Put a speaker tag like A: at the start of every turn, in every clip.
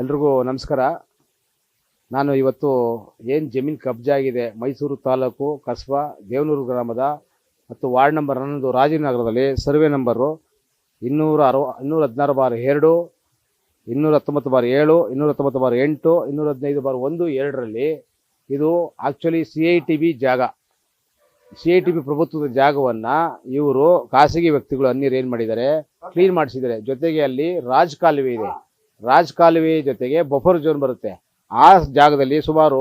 A: ಎಲ್ರಿಗೂ ನಮಸ್ಕಾರ. ನಾನು ಇವತ್ತು ಏನು ಜಮೀನು ಕಬ್ಜಾ ಆಗಿದೆ, ಮೈಸೂರು ತಾಲೂಕು, ಕಸ್ಬಾ, ದೇವನೂರು ಗ್ರಾಮದ ಮತ್ತು ವಾರ್ಡ್ ನಂಬರ್ ಹನ್ನೊಂದು ರಾಜೀವ್ನಗರದಲ್ಲಿ ಸರ್ವೆ ನಂಬರು ಇನ್ನೂರ ಅರವ, ಇನ್ನೂರ ಹದಿನಾರು ಬಾರ್ ಎರಡು, ಇನ್ನೂರ ಹತ್ತೊಂಬತ್ತು ಬಾರ್ ಏಳು, ಇನ್ನೂರ ಹತ್ತೊಂಬತ್ತು ಬಾರ್ ಎಂಟು, ಇನ್ನೂರ ಹದಿನೈದು ಬಾರ್ ಒಂದು, ಎರಡರಲ್ಲಿ ಇದು actually C I T B ಜಾಗ. ಸಿ ಐ ಟಿ ಬಿ ಪ್ರಭುತ್ವದ ಜಾಗವನ್ನು ಇವರು ಖಾಸಗಿ ವ್ಯಕ್ತಿಗಳು ಅನ್ನೀರು ಏನು ಮಾಡಿದ್ದಾರೆ? ಕ್ಲೀನ್ ಮಾಡಿಸಿದ್ದಾರೆ. ಜೊತೆಗೆ ಅಲ್ಲಿ ರಾಜ್ ಕಾಲುವೆ ಇದೆ. ರಾಜ್ ಕಾಲುವೆ ಜೊತೆಗೆ ಬಫರ್ ಜೋನ್ ಬರುತ್ತೆ. ಆ ಜಾಗದಲ್ಲಿ ಸುಮಾರು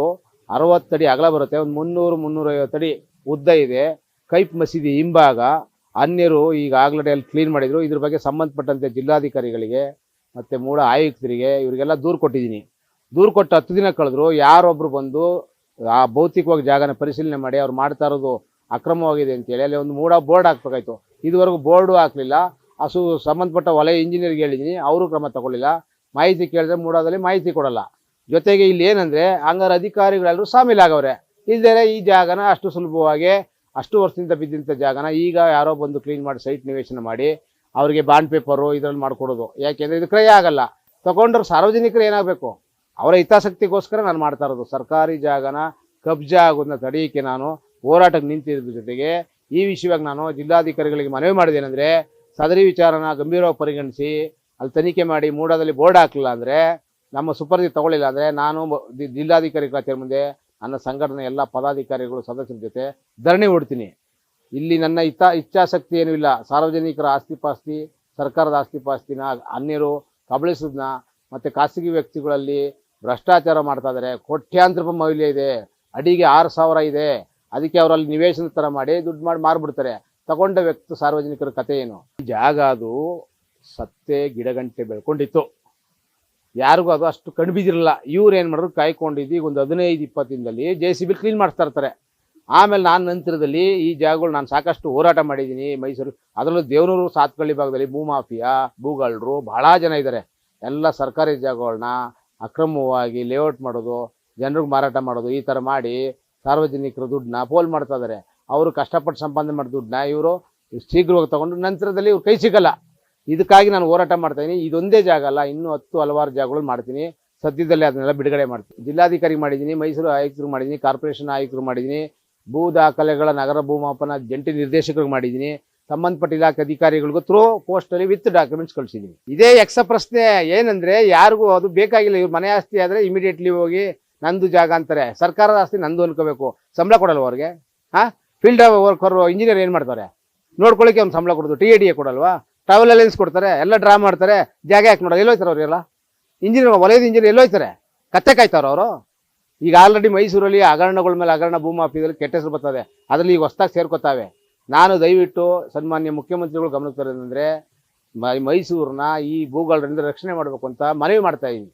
A: ಅರವತ್ತಡಿ ಅಗಲ ಬರುತ್ತೆ. ಒಂದು ಮುನ್ನೂರು ಅಡಿ ಉದ್ದ ಇದೆ. ಕೈಪ್ ಮಸೀದಿ ಹಿಂಭಾಗ ಅನ್ಯರು ಈಗ ಆಗ್ಲಡೆ ಅಲ್ಲಿ ಕ್ಲೀನ್ ಮಾಡಿದ್ರು. ಇದ್ರ ಬಗ್ಗೆ ಸಂಬಂಧಪಟ್ಟಂತೆ ಜಿಲ್ಲಾಧಿಕಾರಿಗಳಿಗೆ ಮತ್ತು ಮೂಡ ಆಯುಕ್ತರಿಗೆ ಇವರಿಗೆಲ್ಲ ದೂರು ಕೊಟ್ಟಿದ್ದೀನಿ. ದೂರು ಕೊಟ್ಟು ಹತ್ತು ದಿನ ಕಳೆದ್ರು ಯಾರೊಬ್ಬರು ಬಂದು ಆ ಭೌತಿಕವಾಗಿ ಜಾಗನ ಪರಿಶೀಲನೆ ಮಾಡಿ ಅವ್ರು ಮಾಡ್ತಾ ಇರೋದು ಅಕ್ರಮವಾಗಿದೆ ಅಂತೇಳಿ ಅಲ್ಲಿ ಒಂದು ಮೂಡ ಬೋರ್ಡ್ ಹಾಕ್ಬೇಕಾಯ್ತು. ಇದುವರೆಗೂ ಬೋರ್ಡು ಹಾಕಲಿಲ್ಲ. ಹಸು ಸಂಬಂಧಪಟ್ಟ ವಲಯ ಇಂಜಿನಿಯರ್ಗೆ ಹೇಳಿದ್ದೀನಿ. ಅವರು ಕ್ರಮ ತಗೊಳ್ಳಿಲ್ಲ. ಮಾಹಿತಿ ಕೇಳಿದ್ರೆ ಮೂಡಾದಲ್ಲಿ ಮಾಹಿತಿ ಕೊಡಲ್ಲ. ಜೊತೆಗೆ ಇಲ್ಲಿ ಏನಂದ್ರೆ ಹಂಗಾರೆ ಅಧಿಕಾರಿಗಳೆಲ್ಲರೂ ಸಾಮೀಲಾಗವ್ರೆ ಇಲ್ದೇ ಈ ಜಾಗನ ಅಷ್ಟು ಸುಲಭವಾಗಿ ಅಷ್ಟು ವರ್ಷದಿಂದ ಬಿದ್ದಂಥ ಜಾಗನ ಈಗ ಯಾರೋ ಬಂದು ಕ್ಲೀನ್ ಮಾಡಿ ಸೈಟ್ ನಿವೇಶನ ಮಾಡಿ ಅವರಿಗೆ ಬಾಂಡ್ ಪೇಪರು ಇದ್ರಲ್ಲಿ ಮಾಡಿಕೊಡೋದು. ಯಾಕೆಂದ್ರೆ ಇದು ಕ್ರಯ ಆಗಲ್ಲ. ತಗೊಂಡ್ರೆ ಸಾರ್ವಜನಿಕರು ಏನಾಗಬೇಕು? ಅವರ ಹಿತಾಸಕ್ತಿಗೋಸ್ಕರ ನಾನು ಮಾಡ್ತಾ ಇರೋದು. ಸರ್ಕಾರಿ ಜಾಗನ ಕಬ್ಜಾ ಆಗೋದನ್ನ ತಡೆಯೋಕ್ಕೆ ನಾನು ಹೋರಾಟಕ್ಕೆ ನಿಂತಿರೋದ್ರ ಜೊತೆಗೆ ಈ ವಿಷಯವಾಗಿ ನಾನು ಜಿಲ್ಲಾಧಿಕಾರಿಗಳಿಗೆ ಮನವಿ ಮಾಡಿದ್ದೇನೆಂದರೆ ಸದರಿ ವಿಚಾರನ ಗಂಭೀರವಾಗಿ ಪರಿಗಣಿಸಿ ಅಲ್ಲಿ ತನಿಖೆ ಮಾಡಿ ಮೂಡಾದಲ್ಲಿ ಬೋರ್ಡ್ ಹಾಕಲಿಲ್ಲ ಅಂದರೆ ನಮ್ಮ ಸುಪರ್ದಿ ತಗೊಳ್ಳಿಲ್ಲ ಅಂದರೆ ನಾನು ಜಿಲ್ಲಾಧಿಕಾರಿ ಕಚೇರಿ ಮುಂದೆ ನನ್ನ ಸಂಘಟನೆ ಎಲ್ಲ ಪದಾಧಿಕಾರಿಗಳು ಸದಸ್ಯರ ಜೊತೆ ಧರಣಿ ಹೊಡ್ತೀನಿ. ಇಲ್ಲಿ ನನ್ನ ಹಿತ ಇಚ್ಛಾಶಕ್ತಿ ಏನೂ ಇಲ್ಲ. ಸಾರ್ವಜನಿಕರ ಆಸ್ತಿಪಾಸ್ತಿ ಸರ್ಕಾರದ ಆಸ್ತಿಪಾಸ್ತಿನ ಅನ್ಯರು ಕಬಳಿಸೋದನ್ನ ಮತ್ತು ಖಾಸಗಿ ವ್ಯಕ್ತಿಗಳಲ್ಲಿ ಭ್ರಷ್ಟಾಚಾರ ಮಾಡ್ತಾ ಇದ್ದಾರೆ ಕೋಟ್ಯಾಂತರ ಮೌಲ್ಯ ಇದೆ. ಅಡಿಗೆ ಆರು ಸಾವಿರ ಇದೆ. ಅದಕ್ಕೆ ಅವರಲ್ಲಿ ನಿವೇಶನ ಥರ ಮಾಡಿ ದುಡ್ಡು ಮಾಡಿ ಮಾರ್ಬಿಡ್ತಾರೆ. ತಗೊಂಡ ವ್ಯಕ್ತಿ ಸಾರ್ವಜನಿಕರ ಕಥೆ ಏನು? ಜಾಗ ಅದು ಸತ್ತೆ ಗಿಡಗಂಟೆ ಬೆಳ್ಕೊಂಡಿತ್ತು. ಯಾರಿಗೂ ಅದು ಅಷ್ಟು ಕಣ್ಣು ಬಿದ್ದಿರಲ್ಲ ಇವ್ರು ಏನು ಮಾಡಿದ್ರು, ಕಾಯ್ಕೊಂಡಿದ್ದು, ಈಗ ಒಂದು ಹದಿನೈದು ಇಪ್ಪತ್ತು ದಿನದಲ್ಲಿ ಜೆ ಸಿ ಬಿ ಕ್ಲೀನ್ ಮಾಡ್ತಾ ಇರ್ತಾರೆ. ಆಮೇಲೆ ನಾನು ನಂತರದಲ್ಲಿ ಈ ಜಾಗಗಳು ನಾನು ಸಾಕಷ್ಟು ಹೋರಾಟ ಮಾಡಿದ್ದೀನಿ. ಮೈಸೂರು, ಅದರಲ್ಲೂ ದೇವನೂರು ಸಾತ್ಕಳ್ಳಿ ಭಾಗದಲ್ಲಿ ಭೂಮಾಫಿಯಾ ಭೂಗಳರು ಭಾಳ ಜನ ಇದ್ದಾರೆ. ಎಲ್ಲ ಸರ್ಕಾರಿ ಜಾಗಗಳನ್ನ ಅಕ್ರಮವಾಗಿ ಲೇಔಟ್ ಮಾಡೋದು, ಜನರಿಗೆ ಮಾರಾಟ ಮಾಡೋದು, ಈ ಥರ ಮಾಡಿ ಸಾರ್ವಜನಿಕರ ದುಡ್ಡನ್ನ ಪೋಲ್ ಮಾಡ್ತಾ ಇದ್ದಾರೆ. ಅವರು ಕಷ್ಟಪಟ್ಟು ಸಂಪಾದನೆ ಮಾಡಿದ ದುಡ್ಡನ್ನ ಇವರು ಶೀಘ್ರವಾಗಿ ತೊಗೊಂಡು ನಂತರದಲ್ಲಿ ಇವ್ರು ಕೈ ಸಿಗಲ್ಲ. ಇದಕ್ಕಾಗಿ ನಾನು ಹೋರಾಟ ಮಾಡ್ತಾ ಇದೊಂದೇ ಜಾಗ ಅಲ್ಲ, ಇನ್ನೂ ಹತ್ತು ಹಲವಾರು ಜಾಗಗಳು ಮಾಡ್ತೀನಿ. ಸದ್ಯದಲ್ಲೇ ಅದನ್ನೆಲ್ಲ ಬಿಡುಗಡೆ ಮಾಡ್ತೀನಿ. ಜಿಲ್ಲಾಧಿಕಾರಿ ಮಾಡಿದ್ದೀನಿ, ಮೈಸೂರು ಆಯುಕ್ತರು ಮಾಡಿದ್ದೀನಿ, ಕಾರ್ಪೊರೇಷನ್ ಆಯುಕ್ತರು ಮಾಡಿದ್ದೀನಿ, ಭೂ ದಾಖಲೆಗಳ, ನಗರ ಭೂಮಾಪನ, ಜಂಟಿ ನಿರ್ದೇಶಕರಿಗೆ ಮಾಡಿದ್ದೀನಿ. ಸಂಬಂಧಪಟ್ಟ ಇಲಾಖೆ ಅಧಿಕಾರಿಗಳಿಗೂ ಥ್ರೂ ಪೋಸ್ಟಲ್ಲಿ ವಿತ್ ಡಾಕ್ಯುಮೆಂಟ್ಸ್ ಕಳಿಸಿದ್ದೀನಿ ಇದೇ ಯಕ್ಷ ಪ್ರಶ್ನೆ ಏನಂದರೆ, ಯಾರಿಗೂ ಅದು ಬೇಕಾಗಿಲ್ಲ. ಇವ್ರ ಮನೆ ಆಸ್ತಿ ಆದರೆ ಇಮಿಡಿಯೇಟ್ಲಿ ಹೋಗಿ ನಂದು ಜಾಗ ಅಂತಾರೆ. ಸರ್ಕಾರದ ಆಸ್ತಿ ನಂದು ಅನ್ಕೋಬೇಕು. ಸಂಬಳ ಕೊಡಲ್ವ ಅವ್ರಿಗೆ? ಹಾಂ? ಫೀಲ್ಡ್ ವರ್ಕರ್ ಇಂಜಿನಿಯರ್ ಏನು ಮಾಡ್ತಾರೆ? ನೋಡ್ಕೊಳ್ಳಿಕ್ಕೆ ಒಂದು ಸಂಬಳ ಕೊಡೋದು. ಟಿ ಎ ಡಿ ಎ ಕೊಡಲ್ವಾ? ಟ್ರಾವೆಲ್ ಅಲೈನ್ಸ್ ಕೊಡ್ತಾರೆ, ಎಲ್ಲ ಡ್ರಾ ಮಾಡ್ತಾರೆ, ಜಾಗ ಯಾಕೆ ನೋಡೋದು ಎಲ್ಲೋಯ್ತಾರೆ ಅವರೆಲ್ಲ ಇಂಜಿನಿಯರ್ ವಲಯದ ಇಂಜಿನಿಯರ್ ಎಲ್ಲೋಯ್ತಾರೆ ಕತ್ತೆ ಕಾಯ್ತಾರ ಅವರು? ಈಗ ಆಲ್ರೆಡಿ ಮೈಸೂರಲ್ಲಿ ಹಗರಣಗಳ ಮೇಲೆ ಹಗರಣ ಭೂಮಾಫಿಯಲ್ಲಿ ಕೆಟ್ಟ ಹೆಸರು ಬರ್ತದೆ. ಅದರಲ್ಲಿ ಈಗ ಹೊಸ್ದಾಗಿ ಸೇರ್ಕೊತಾವೆ. ನಾನು ದಯವಿಟ್ಟು ಸನ್ಮಾನ್ಯ ಮುಖ್ಯಮಂತ್ರಿಗಳು ಗಮನಿಸ್ತಾರೆ ಮೈಸೂರನ್ನ ಈ ಭೂಗಳರಿಂದ ರಕ್ಷಣೆ ಮಾಡಬೇಕು ಅಂತ ಮನವಿ ಮಾಡ್ತಾ ಇದ್ದೀನಿ.